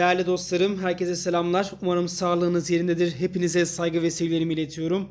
Değerli dostlarım, herkese selamlar. Umarım sağlığınız yerindedir. Hepinize saygı ve sevgilerimi iletiyorum.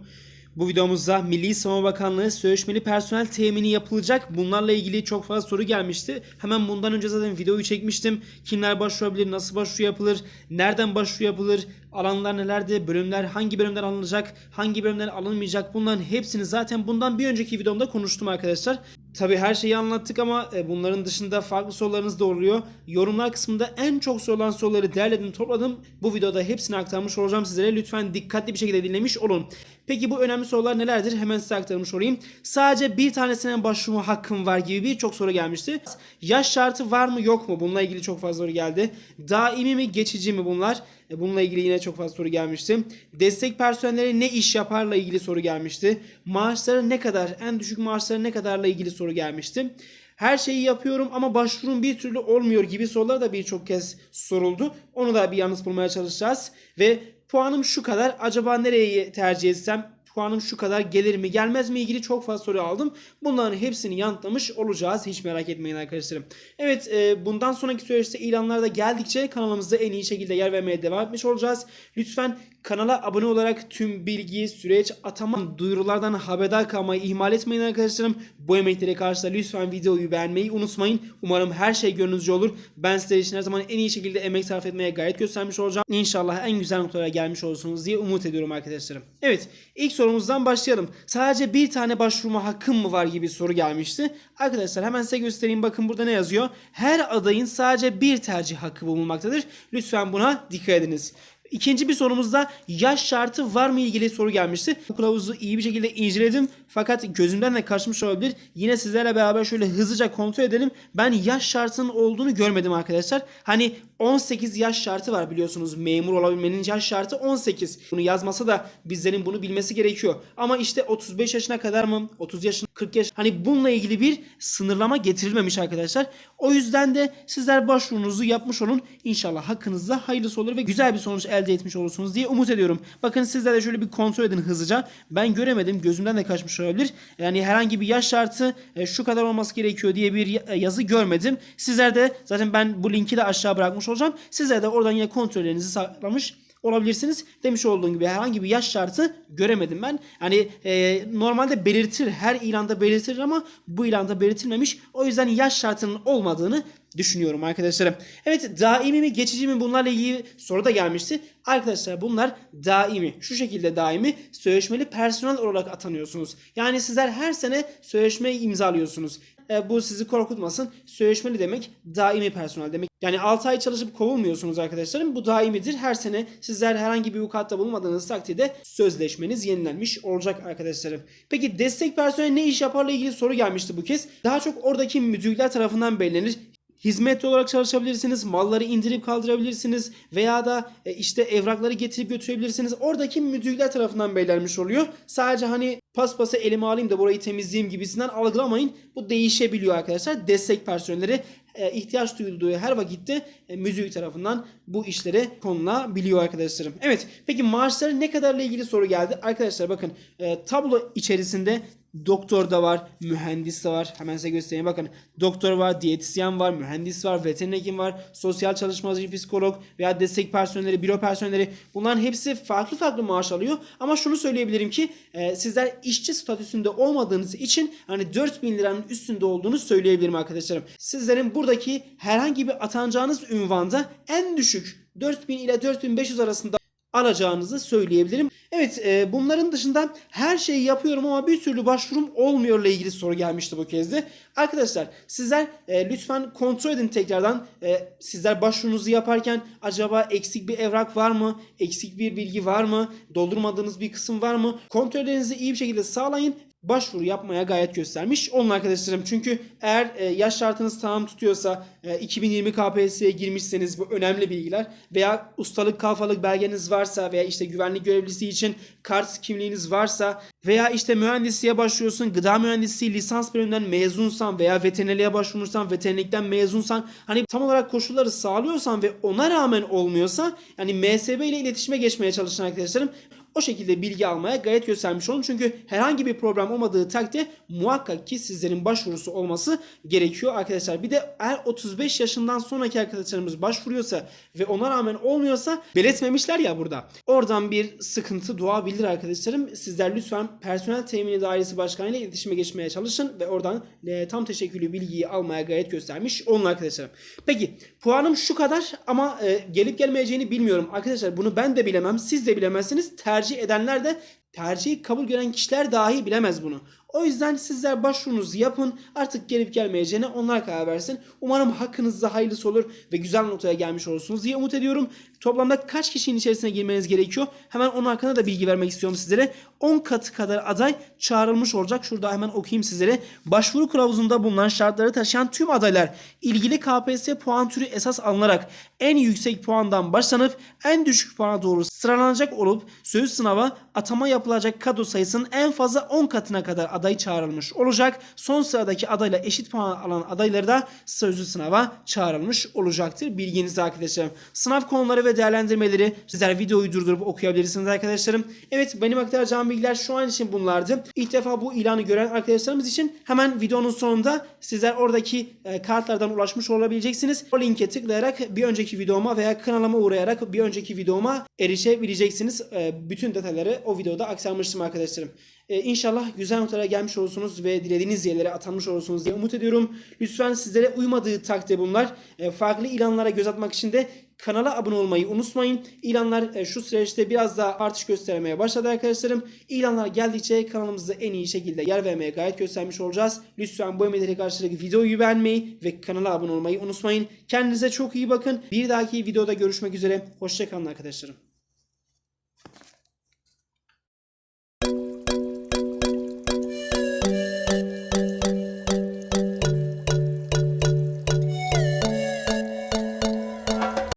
Bu videomuzda Milli Savunma Bakanlığı sözleşmeli personel temini yapılacak. Bunlarla ilgili çok fazla soru gelmişti. Hemen bundan önce zaten videoyu çekmiştim. Kimler başvurabilir, nasıl başvuru yapılır, nereden başvuru yapılır, alanlar nelerdi, bölümler hangi bölümden alınacak, hangi bölümden alınmayacak bunların hepsini zaten bundan bir önceki videomda konuştum arkadaşlar. Tabi her şeyi anlattık ama e, bunların dışında farklı sorularınız da oluyor. Yorumlar kısmında en çok sorulan soruları derledim topladım. Bu videoda hepsini aktarmış olacağım sizlere. Lütfen dikkatli bir şekilde dinlemiş olun. Peki bu önemli sorular nelerdir? Hemen size aktarmış olayım. Sadece bir tanesine başvurma hakkım var gibi birçok soru gelmişti. Yaş şartı var mı yok mu? Bununla ilgili çok fazla soru geldi. Daimi mi geçici mi bunlar? E, Bununla ilgili yine çok fazla soru gelmişti. Destek personelleri ne iş yaparla ilgili soru gelmişti. Maaşları ne kadar, en düşük maaşları ne kadarla ilgili soru gelmişti. Her şeyi yapıyorum ama başvurum bir türlü olmuyor gibi sorular da birçok kez soruldu. Onu da bir yanıt bulmaya çalışacağız. Ve puanım şu kadar. Acaba nereyi tercih etsem? puanım şu kadar gelir mi gelmez mi ilgili çok fazla soru aldım. Bunların hepsini yanıtlamış olacağız. Hiç merak etmeyin arkadaşlarım. Evet e, bundan sonraki süreçte ilanlarda geldikçe kanalımızda en iyi şekilde yer vermeye devam etmiş olacağız. Lütfen kanala abone olarak tüm bilgi, süreç, atama, duyurulardan haberdar kalmayı ihmal etmeyin arkadaşlarım. Bu emeklere karşılığı lütfen videoyu beğenmeyi unutmayın. Umarım her şey gönlünüzce olur. Ben sizler için her zaman en iyi şekilde emek sarf etmeye gayret göstermiş olacağım. İnşallah en güzel noktalara gelmiş olursunuz diye umut ediyorum arkadaşlarım. Evet ilk sorumuzdan başlayalım. Sadece bir tane başvurma hakkım mı var gibi soru gelmişti. Arkadaşlar hemen size göstereyim. Bakın burada ne yazıyor? Her adayın sadece bir tercih hakkı bulunmaktadır. Lütfen buna dikkat ediniz. İkinci bir sorumuzda yaş şartı var mı ilgili soru gelmişti. Bu kılavuzu iyi bir şekilde inceledim fakat gözümden de kaçmış olabilir. Yine sizlerle beraber şöyle hızlıca kontrol edelim. Ben yaş şartının olduğunu görmedim arkadaşlar. Hani 18 yaş şartı var biliyorsunuz. Memur olabilmenin yaş şartı 18. Bunu yazmasa da bizlerin bunu bilmesi gerekiyor. Ama işte 35 yaşına kadar mı? 30 yaşına 40 yaş. Hani bununla ilgili bir sınırlama getirilmemiş arkadaşlar. O yüzden de sizler başvurunuzu yapmış olun. İnşallah hakkınızda hayırlısı olur ve güzel bir sonuç elde etmiş olursunuz diye umut ediyorum. Bakın sizler de şöyle bir kontrol edin hızlıca. Ben göremedim. Gözümden de kaçmış olabilir. Yani herhangi bir yaş şartı e, şu kadar olması gerekiyor diye bir ya- yazı görmedim. Sizler de zaten ben bu linki de aşağı bırakmış olacağım. Sizler de oradan yine kontrollerinizi sağlamış olabilirsiniz. Demiş olduğum gibi herhangi bir yaş şartı göremedim ben. Hani e, normalde belirtir her ilanda belirtir ama bu ilanda belirtilmemiş. O yüzden yaş şartının olmadığını düşünüyorum arkadaşlarım. Evet daimi mi geçici mi bunlarla ilgili soru da gelmişti. Arkadaşlar bunlar daimi. Şu şekilde daimi sözleşmeli personel olarak atanıyorsunuz. Yani sizler her sene sözleşme imzalıyorsunuz. E, bu sizi korkutmasın. Sözleşmeli demek daimi personel demek. Yani 6 ay çalışıp kovulmuyorsunuz arkadaşlarım. Bu daimidir. Her sene sizler herhangi bir vukuatta bulunmadığınız takdirde sözleşmeniz yenilenmiş olacak arkadaşlarım. Peki destek personeli ne iş yaparla ilgili soru gelmişti bu kez. Daha çok oradaki müdürler tarafından belirlenir. Hizmetli olarak çalışabilirsiniz, malları indirip kaldırabilirsiniz veya da e, işte evrakları getirip götürebilirsiniz. Oradaki müdürler tarafından belirlenmiş oluyor. Sadece hani paspası elime alayım da burayı temizleyeyim gibisinden algılamayın. Bu değişebiliyor arkadaşlar. Destek personelleri e, ihtiyaç duyulduğu her vakitte e, müdür tarafından bu işlere konulabiliyor arkadaşlarım. Evet peki maaşları ne kadarla ilgili soru geldi. Arkadaşlar bakın e, tablo içerisinde doktor da var, mühendis de var. Hemen size göstereyim. Bakın doktor var, diyetisyen var, mühendis var, veteriner hekim var, sosyal çalışmacı, psikolog veya destek personelleri, büro personelleri bunların hepsi farklı farklı maaş alıyor. Ama şunu söyleyebilirim ki e, sizler işçi statüsünde olmadığınız için hani 4000 liranın üstünde olduğunu söyleyebilirim arkadaşlarım. Sizlerin buradaki herhangi bir atanacağınız ünvanda en düşük 4000 ile 4500 arasında alacağınızı söyleyebilirim. Evet e, bunların dışında her şeyi yapıyorum ama bir türlü başvurum olmuyorla ilgili soru gelmişti bu kez de. Arkadaşlar sizler e, lütfen kontrol edin tekrardan. E, sizler başvurunuzu yaparken acaba eksik bir evrak var mı? Eksik bir bilgi var mı? Doldurmadığınız bir kısım var mı? Kontrollerinizi iyi bir şekilde sağlayın başvuru yapmaya gayet göstermiş olun arkadaşlarım. Çünkü eğer e, yaş şartınız tamam tutuyorsa e, 2020 KPSS'ye girmişseniz bu önemli bilgiler veya ustalık kalfalık belgeniz varsa veya işte güvenlik görevlisi için kart kimliğiniz varsa veya işte mühendisliğe başvuruyorsun gıda mühendisliği lisans bölümünden mezunsan veya veterinerliğe başvurursan veterinerlikten mezunsan hani tam olarak koşulları sağlıyorsan ve ona rağmen olmuyorsa yani MSB ile iletişime geçmeye çalışın arkadaşlarım. O şekilde bilgi almaya gayret göstermiş olun. Çünkü herhangi bir problem olmadığı takdirde muhakkak ki sizlerin başvurusu olması gerekiyor arkadaşlar. Bir de eğer 35 yaşından sonraki arkadaşlarımız başvuruyorsa ve ona rağmen olmuyorsa belirtmemişler ya burada. Oradan bir sıkıntı doğabilir arkadaşlarım. Sizler lütfen personel temini dairesi başkanı ile iletişime geçmeye çalışın ve oradan e, tam teşekküllü bilgiyi almaya gayret göstermiş olun arkadaşlarım. Peki puanım şu kadar ama e, gelip gelmeyeceğini bilmiyorum. Arkadaşlar bunu ben de bilemem. Siz de bilemezsiniz. Tercih edenler de tercih kabul gören kişiler dahi bilemez bunu. O yüzden sizler başvurunuzu yapın. Artık gelip gelmeyeceğine onlar karar versin. Umarım hakkınızda hayırlısı olur ve güzel notaya gelmiş olursunuz diye umut ediyorum. Toplamda kaç kişinin içerisine girmeniz gerekiyor? Hemen onun hakkında da bilgi vermek istiyorum sizlere. 10 katı kadar aday çağrılmış olacak. Şurada hemen okuyayım sizlere. Başvuru kılavuzunda bulunan şartları taşıyan tüm adaylar ilgili KPSS puan türü esas alınarak en yüksek puandan başlanıp en düşük puana doğru sıralanacak olup söğüt sınava atama yapılacak kadro sayısının en fazla 10 katına kadar aday çağrılmış olacak. Son sıradaki adayla eşit puan alan adayları da sözlü sınava çağrılmış olacaktır. Bilginize arkadaşlarım. Sınav konuları ve değerlendirmeleri sizler videoyu durdurup okuyabilirsiniz arkadaşlarım. Evet benim aktaracağım bilgiler şu an için bunlardı. İlk defa bu ilanı gören arkadaşlarımız için hemen videonun sonunda sizler oradaki e, kartlardan ulaşmış olabileceksiniz. O linke tıklayarak bir önceki videoma veya kanalıma uğrayarak bir önceki videoma erişebileceksiniz. E, bütün detayları o videoda aktarmıştım arkadaşlarım. Ee, inşallah güzel notlara gelmiş olursunuz ve dilediğiniz yerlere atanmış olursunuz diye umut ediyorum. Lütfen sizlere uymadığı takdirde bunlar. E, farklı ilanlara göz atmak için de kanala abone olmayı unutmayın. İlanlar e, şu süreçte biraz daha artış göstermeye başladı arkadaşlarım. İlanlar geldikçe kanalımızda en iyi şekilde yer vermeye gayret göstermiş olacağız. Lütfen bu emeğleri karşılık videoyu beğenmeyi ve kanala abone olmayı unutmayın. Kendinize çok iyi bakın. Bir dahaki videoda görüşmek üzere. Hoşçakalın arkadaşlarım.